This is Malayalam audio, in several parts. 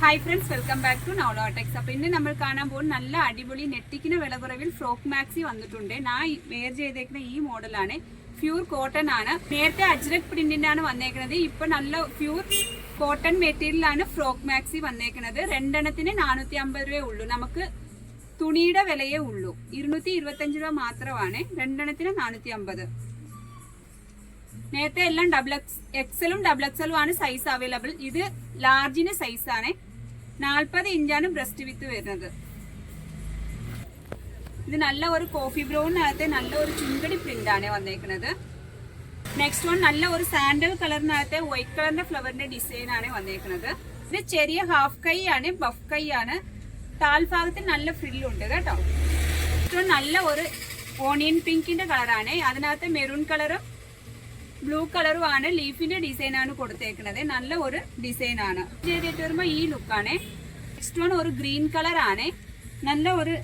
Hi friends welcome back to നൗലോടെക്സ് അപ്പൊ ഇന്ന് നമ്മൾ കാണാൻ പോകുന്ന നല്ല അടിപൊളി നെറ്റിക്കിന് വില കുറവിൽ ഫ്രോക്ക് മാക്സി വന്നിട്ടുണ്ട്. ഞാൻ വെയർ ചെയ്തേക്കുന്ന ഈ മോഡലാണ് പ്യൂർ കോട്ടൺ ആണ്. നേരത്തെ അജ്രക് പ്രിന്റിന്റെ ആണ് വന്നേക്കുന്നത് ഇപ്പൊ നല്ല പ്യൂർ കോട്ടൺ മെറ്റീരിയലാണ് ഫ്രോക്ക് മാക്സി വന്നേക്കുന്നത് രണ്ടെണ്ണത്തിന് നാനൂറ്റി അമ്പത് രൂപയേ ഉള്ളൂ. നമുക്ക് തുണിയുടെ വിലയേ ഉള്ളൂ. ഇരുന്നൂറ്റി ഇരുപത്തഞ്ച് രൂപ മാത്രമാണ്. രണ്ടെണ്ണത്തിന് നാനൂറ്റി അമ്പത് നേരത്തെ എല്ലാം ഡബിൾ എക്സ് എക്സലും ഡബിൾ എക്സലും ആണ് സൈസ് അവൈലബിൾ ഇത് ലാർജിന് ആണ്. നാൽപ്പത് ഇഞ്ചാണ് ബ്രസ്റ്റ് വിത്ത് വരുന്നത്. ഇത് നല്ല ഒരു കോഫി ബ്രൗണിനകത്തെ നല്ല ഒരു ചുങ്കടി പ്രിന്റ് ആണ് വന്നേക്കുന്നത് നെക്സ്റ്റ് വൺ നല്ല ഒരു സാൻഡൽ കളറിനകത്തെ വൈറ്റ് കളറിന്റെ ഫ്ലവറിന്റെ ഡിസൈൻ ആണ് വന്നേക്കുന്നത് ഇത് ചെറിയ ഹാഫ് കൈ ആണ് ബഫ് കൈ ആണ്. താൽഭാഗത്തിൽ നല്ല ഫ്രില്ലുണ്ട് കേട്ടോ. നെക്സ്റ്റ് വൺ നല്ല ഒരു ഓണിയൻ പിങ്കിന്റെ കളറാണ്. അതിനകത്ത് മെറൂൺ കളറും ബ്ലൂ കളറും ആണ് ലീഫിന്റെ ഡിസൈൻ ആണ് കൊടുത്തേക്കുന്നത് നല്ല ഒരു ഡിസൈൻ ആണ്. ചെയ്തിട്ട് ഈ ലുക്കാണ് നെക്സ്റ്റ് വൺ ഒരു ഗ്രീൻ കളർ ആണ്. നല്ല ഒരു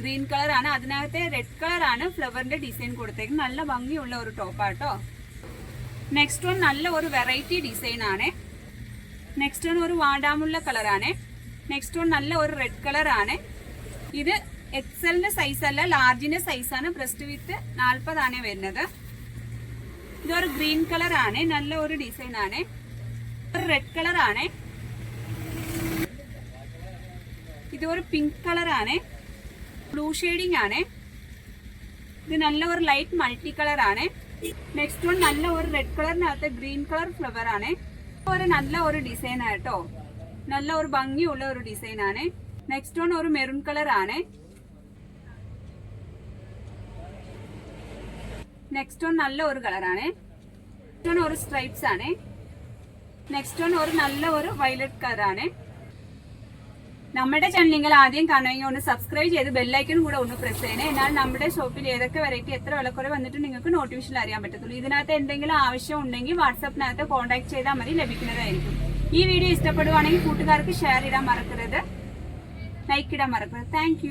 ഗ്രീൻ കളർ ആണ്. അതിനകത്തെ റെഡ് കളർ ആണ് ഫ്ലവറിന്റെ ഡിസൈൻ കൊടുത്തേക്കുന്നത് നല്ല ഭംഗിയുള്ള ഒരു ടോപ്പാട്ടോ നെക്സ്റ്റ് വൺ നല്ല ഒരു വെറൈറ്റി ഡിസൈൻ ആണ്. നെക്സ്റ്റ് വൺ ഒരു വാടാമുള്ള കളറാണ് നെക്സ്റ്റ് വൺ നല്ല ഒരു റെഡ് കളർ ആണ്. ഇത് എക്സലിന്റെ സൈസ് അല്ല ലാർജിന്റെ ആണ്. ബ്രസ്റ്റ് വിത്ത് നാൽപ്പതാണ് വരുന്നത്. ഇതൊരു ഗ്രീൻ കളർ ആണ് നല്ല ഒരു ഡിസൈൻ ആണ്. റെഡ് കളർ ആണ്. ഇതൊരു പിങ്ക് കളർ ആണ്. ബ്ലൂ ഷെയ്ഡിങ് ആണ്. ഇത് നല്ല ഒരു ലൈറ്റ് മൾട്ടി കളർ ആണ്. നെക്സ്റ്റ് വൺ നല്ല ഒരു റെഡ് കളറിനകത്ത് ഗ്രീൻ കളർ ഫ്ലവർ ആണ്. ഒരു നല്ല ഒരു ഡിസൈൻ ആട്ടോ നല്ല ഒരു ഭംഗിയുള്ള ഒരു ഡിസൈൻ ആണ്. നെക്സ്റ്റ് വൺ ഒരു മെറൂൺ കളർ ആണ്. നെക്സ്റ്റ് വൺ നല്ല ഒരു കളറാണ് നെക്സ്റ്റ് വൺ ഒരു സ്ട്രൈപ്സ് ആണ്. നെക്സ്റ്റ് വൺ ഒരു നല്ല ഒരു വയലറ്റ് കളറാണ് നമ്മുടെ ചാനൽ നിങ്ങൾ ആദ്യം കാണുമെങ്കിൽ ഒന്ന് സബ്സ്ക്രൈബ് ചെയ്ത് ബെല്ലൈക്കൺ കൂടെ ഒന്ന് പ്രസ് ചെയ്യണേ. എന്നാൽ നമ്മുടെ ഷോപ്പിൽ ഏതൊക്കെ വെറൈറ്റി എത്ര വിലക്കുറവ് വന്നിട്ട് നിങ്ങൾക്ക് നോട്ടിഫിക്കേഷൻ അറിയാൻ പറ്റത്തുള്ളൂ. ഇതിനകത്ത് എന്തെങ്കിലും ആവശ്യം ഉണ്ടെങ്കിൽ വാട്സാപ്പിനകത്ത് കോൺടാക്ട് ചെയ്താൽ മതി. ലഭിക്കുന്നതായിരിക്കും. ഈ വീഡിയോ ഇഷ്ടപ്പെടുവാണെങ്കിൽ കൂട്ടുകാർക്ക് ഷെയർ ഇടാൻ മറക്കരുത്. ലൈക്ക് ഇടാൻ മറക്കരുത്. താങ്ക്